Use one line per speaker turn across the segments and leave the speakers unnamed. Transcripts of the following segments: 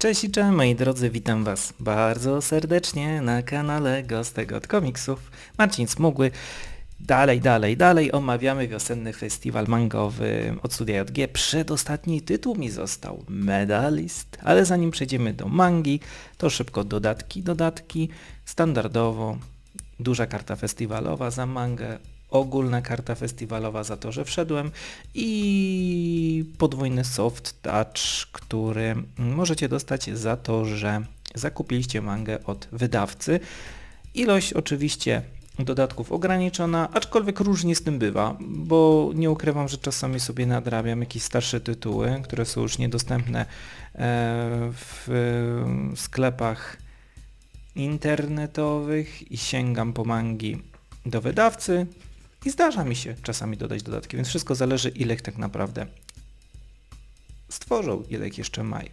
Cześć i cześć moi drodzy, witam was bardzo serdecznie na kanale Gostek od Komiksów. Marcin Smugły. Dalej, dalej, dalej omawiamy wiosenny festiwal mangowy od Studia JG. Przedostatni tytuł mi został, Medalist. Ale zanim przejdziemy do mangi, to szybko dodatki, dodatki. Standardowo duża karta festiwalowa za mangę, ogólna karta festiwalowa za to, że wszedłem i podwójny soft touch, który możecie dostać za to, że zakupiliście mangę od wydawcy. Ilość oczywiście dodatków ograniczona, aczkolwiek różnie z tym bywa, bo nie ukrywam, że czasami sobie nadrabiam jakieś starsze tytuły, które są już niedostępne e, w sklepach internetowych i sięgam po mangi do wydawcy i zdarza mi się czasami dodać dodatki, więc wszystko zależy ile ich tak naprawdę stworzą, ile ich jeszcze mają.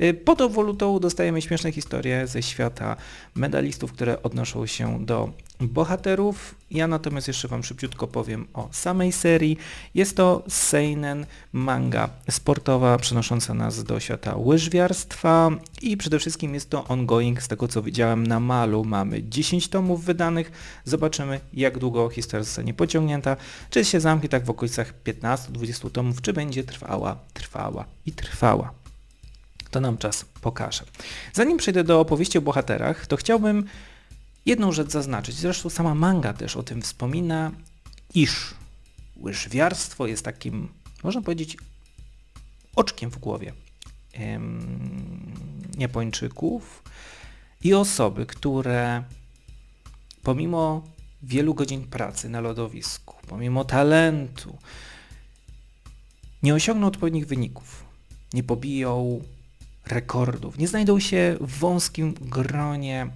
Y, pod owolutą dostajemy śmieszne historie ze świata medalistów, które odnoszą się do bohaterów. Ja natomiast jeszcze Wam szybciutko powiem o samej serii. Jest to seinen manga sportowa przenosząca nas do świata łyżwiarstwa i przede wszystkim jest to ongoing, z tego co widziałem na malu mamy 10 tomów wydanych. Zobaczymy jak długo historia zostanie pociągnięta, czy się zamknie tak w okolicach 15-20 tomów, czy będzie trwała, trwała i trwała. To nam czas pokaże. Zanim przejdę do opowieści o bohaterach, to chciałbym jedną rzecz zaznaczyć, zresztą sama manga też o tym wspomina, iż łyżwiarstwo jest takim, można powiedzieć, oczkiem w głowie Japończyków i osoby, które pomimo wielu godzin pracy na lodowisku, pomimo talentu, nie osiągną odpowiednich wyników, nie pobiją rekordów, nie znajdą się w wąskim gronie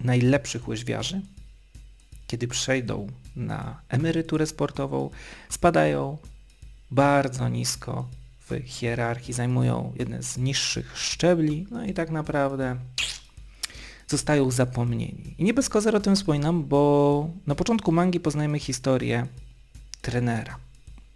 najlepszych łyżwiarzy, kiedy przejdą na emeryturę sportową, spadają bardzo nisko w hierarchii, zajmują jeden z niższych szczebli, no i tak naprawdę zostają zapomnieni. I nie bez kozery o tym wspominam, bo na początku mangi poznajemy historię trenera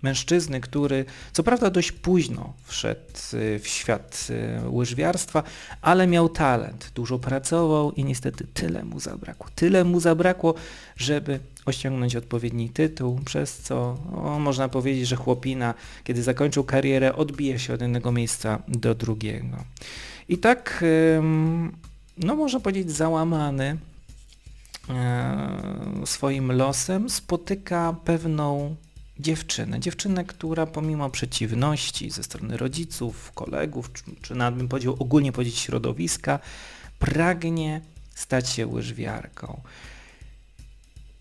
mężczyzny, który co prawda dość późno wszedł y, w świat y, łyżwiarstwa, ale miał talent, dużo pracował i niestety tyle mu zabrakło. Tyle mu zabrakło, żeby osiągnąć odpowiedni tytuł, przez co o, można powiedzieć, że chłopina, kiedy zakończył karierę, odbija się od jednego miejsca do drugiego. I tak, no można powiedzieć, załamany e, swoim losem spotyka pewną dziewczynę. Dziewczynę, która pomimo przeciwności ze strony rodziców, kolegów, czy, czy nawet bym powiedział ogólnie powiedzieć środowiska, pragnie stać się łyżwiarką.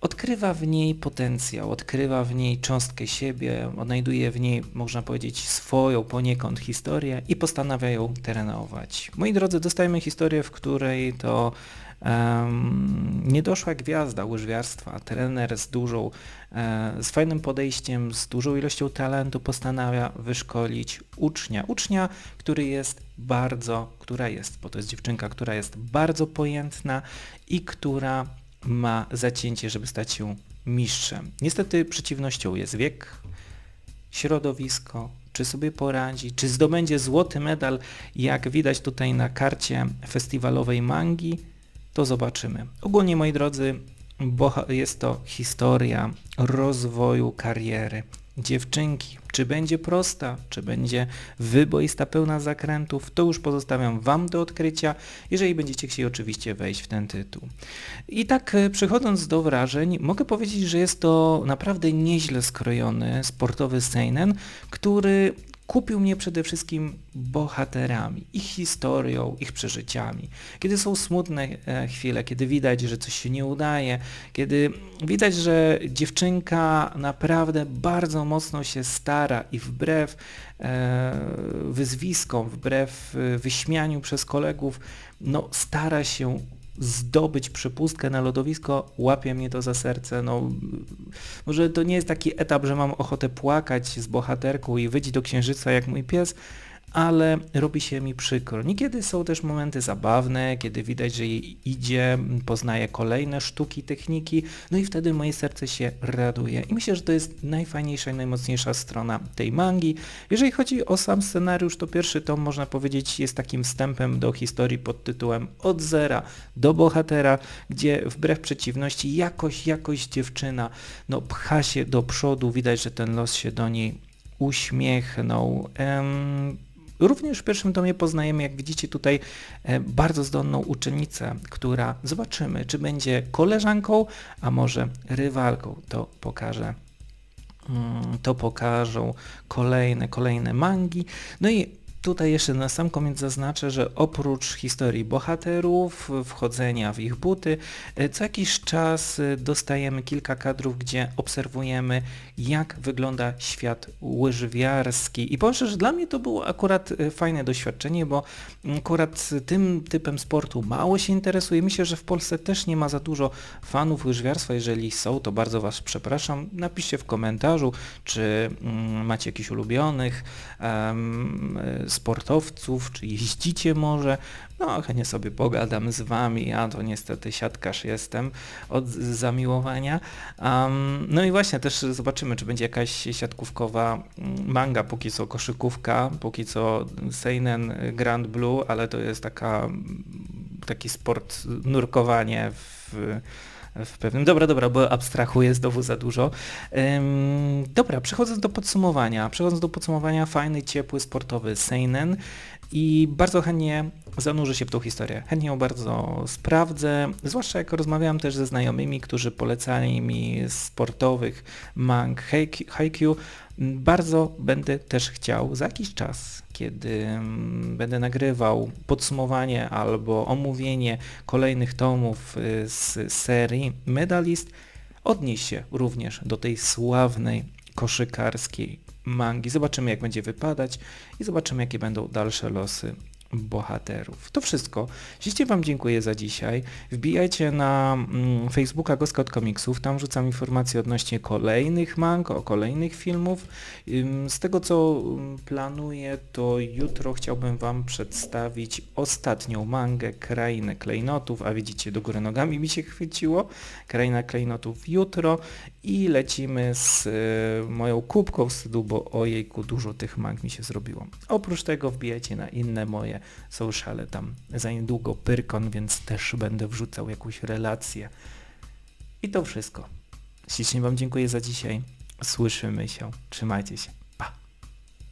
Odkrywa w niej potencjał, odkrywa w niej cząstkę siebie, odnajduje w niej, można powiedzieć, swoją poniekąd historię i postanawia ją trenować. Moi drodzy, dostajemy historię, w której to um, niedoszła gwiazda łyżwiarstwa, trener z dużą, e, z fajnym podejściem, z dużą ilością talentu postanawia wyszkolić ucznia. Ucznia, który jest bardzo, która jest, bo to jest dziewczynka, która jest bardzo pojętna i która ma zacięcie, żeby stać się mistrzem. Niestety przeciwnością jest wiek, środowisko, czy sobie poradzi, czy zdobędzie złoty medal, jak widać tutaj na karcie festiwalowej mangi, to zobaczymy. Ogólnie moi drodzy, jest to historia rozwoju kariery dziewczynki. Czy będzie prosta, czy będzie wyboista, pełna zakrętów, to już pozostawiam Wam do odkrycia, jeżeli będziecie chcieli oczywiście wejść w ten tytuł. I tak e, przechodząc do wrażeń, mogę powiedzieć, że jest to naprawdę nieźle skrojony sportowy seinen, który kupił mnie przede wszystkim bohaterami, ich historią, ich przeżyciami. Kiedy są smutne e, chwile, kiedy widać, że coś się nie udaje, kiedy widać, że dziewczynka naprawdę bardzo mocno się stara i wbrew e, wyzwiskom, wbrew e, wyśmianiu przez kolegów, no stara się zdobyć przepustkę na lodowisko, łapie mnie to za serce. No, może to nie jest taki etap, że mam ochotę płakać z bohaterką i wyjść do księżyca jak mój pies, ale robi się mi przykro. Niekiedy są też momenty zabawne, kiedy widać, że jej idzie, poznaje kolejne sztuki, techniki, no i wtedy moje serce się raduje. I myślę, że to jest najfajniejsza i najmocniejsza strona tej mangi. Jeżeli chodzi o sam scenariusz, to pierwszy tom można powiedzieć jest takim wstępem do historii pod tytułem Od zera do bohatera, gdzie wbrew przeciwności jakoś, jakoś dziewczyna no, pcha się do przodu, widać, że ten los się do niej uśmiechnął. Ehm, Również w pierwszym tomie poznajemy, jak widzicie tutaj, e, bardzo zdolną uczennicę, która zobaczymy, czy będzie koleżanką, a może rywalką. To pokaże mm, to pokażą kolejne, kolejne mangi. No i Tutaj jeszcze na sam koniec zaznaczę, że oprócz historii bohaterów, wchodzenia w ich buty, e, co jakiś czas e, dostajemy kilka kadrów, gdzie obserwujemy jak wygląda świat łyżwiarski. I powiem szczerze, że dla mnie to było akurat e, fajne doświadczenie, bo akurat tym typem sportu mało się interesuje. Myślę, że w Polsce też nie ma za dużo fanów łyżwiarstwa. Jeżeli są, to bardzo Was przepraszam. Napiszcie w komentarzu, czy mm, macie jakichś ulubionych um, sportowców, czy jeździcie może, no chętnie sobie pogadam z Wami, ja to niestety siatkarz jestem od zamiłowania. Um, no i właśnie też zobaczymy, czy będzie jakaś siatkówkowa mm, manga, póki co koszykówka, póki co Seinen Grand Blue, ale to jest taka, taki sport nurkowanie w w pewnym... Dobra, dobra, bo abstrahuję znowu za dużo. Ym, dobra, przechodząc do podsumowania. Przechodząc do podsumowania, fajny, ciepły, sportowy seinen i bardzo chętnie zanurzę się w tą historię. Chętnie ją bardzo sprawdzę, zwłaszcza jak rozmawiałem też ze znajomymi, którzy polecali mi sportowych mang Haikyuu. Bardzo będę też chciał za jakiś czas, kiedy mm, będę nagrywał podsumowanie albo omówienie kolejnych tomów y, z serii Medalist, odnieść się również do tej sławnej koszykarskiej mangi. Zobaczymy jak będzie wypadać i zobaczymy jakie będą dalsze losy bohaterów. To wszystko. Ślicznie Wam dziękuję za dzisiaj. Wbijajcie na mm, Facebooka Goska od Komiksów, tam rzucam informacje odnośnie kolejnych mang, o kolejnych filmów. Z tego co planuję, to jutro chciałbym Wam przedstawić ostatnią mangę Krainę Klejnotów, a widzicie do góry nogami mi się chwyciło. Kraina Klejnotów jutro i lecimy z y, moją kubką wstydu, bo ojejku, dużo tych mang mi się zrobiło. Oprócz tego wbijajcie na inne moje sociale, tam za niedługo Pyrkon, więc też będę wrzucał jakąś relację. I to wszystko. Ślicznie Wam dziękuję za dzisiaj. Słyszymy się. Trzymajcie się.